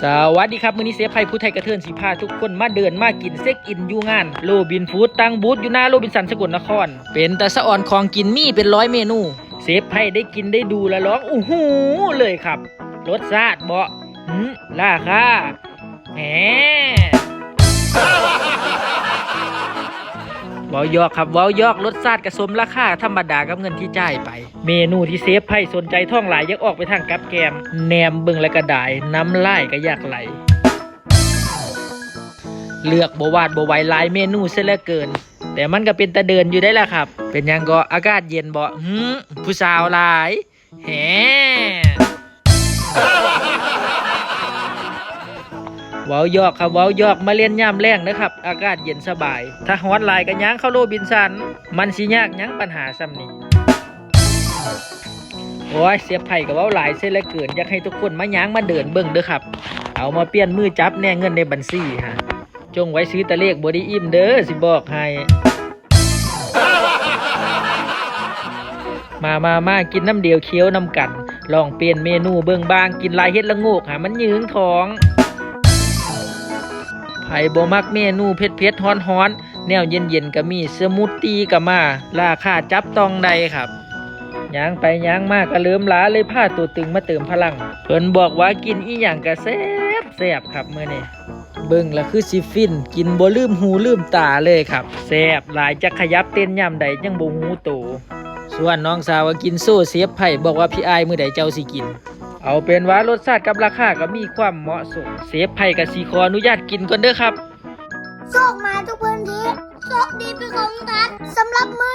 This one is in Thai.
สวัสดีครับ มื้อนี้เซฟไพผู้ไทยกระเทือนสีพาทุกคนมาเดินมากินเซ็กอินอยู่งาน โลบินฟู้ดตั้งบูธอยู่หน้าโรบินสันสกลนคร เป็นตะสะอ่อนของกินมีเป็นร้อยเมนู เซฟไพได้กินได้ดูและร้องอู้หูเลยครับรสชาติเบาหืมราคาแหม ว้ายอกครับว้ายอกรสชาติกระสมราคาธรรมดากับเงินที่จ่ายไป เมนูที่เซฟไพ่สนใจท่องหลายยักออกไปทางกับแกมแหนมเบิ่งและกระดายน้ำไลายก็อยากไหลเลือกบวาดบวไวลายเมนูเสียเหลือเกิน แต่มันก็เป็นตะเดินอยู่ได้ละครับ เป็นยังก็อากาศเย็นบ่หืมผู้สาวหลายแหเว้ายอกครับเว้ายอกมาเล่นย่ามแรงนะครับ อากาศเย็นสบาย ถ้าฮอตไลน์กันยังเข้าโรบินสัน มันสิยากยังปัญหาซ้ำนี้โอ้ยเสียไผ่กับเว้าหลายเส้นเหละเกินอยากให้ทุกคนมาย้างมาเดินเบิ่งเด้อครับ เอามาเปลี่ยนมือจับแน่เงินในบัญชีฮะจงไว้ซื้อตะเลขบไดีอิ่มเด้อสิบอกให้มามามากินน้ำเดียวเคี้ยวน้ำกัน ลองเปลี่ยนเมนูเบิ่งบางกินลายเฮ็ดละโงกหามันยืงท้อง ผ่บ่มักเมนูเผ็ดเผ็ดฮ้อนฮ้อนแนวเย็นเย็นก็มีสมูทตี้ก็มา ราคาจับต้องได้ครับย่างไปย่างมากก็เริ่มล้าเลยผ้าตัวตึงมาเติมพลัง เพิ่นบอกว่ากินอีหยังก็แซ่บแซ่บครับเมื้อนี้เบิ่งแล้วคือสิฟิน กินบ่ลืมหูลืมตาเลยครับแซ่บหลายจะขยับเต้นย่ำใดยังบ่หูโตส่วนน้องสาวกินโซ่เสียบไผ่บอกว่าพี่อายมือใดเจ้าสิกิน เอาเป็นว่ารสชาติกับราคาก็มีความเหมาะสมเสียบไผ่กับสีคออนุญาตกินก่อนเด้อครับ โชคมาทุกพื้นที่โชคดีเป็นของทัดสำหรับมือ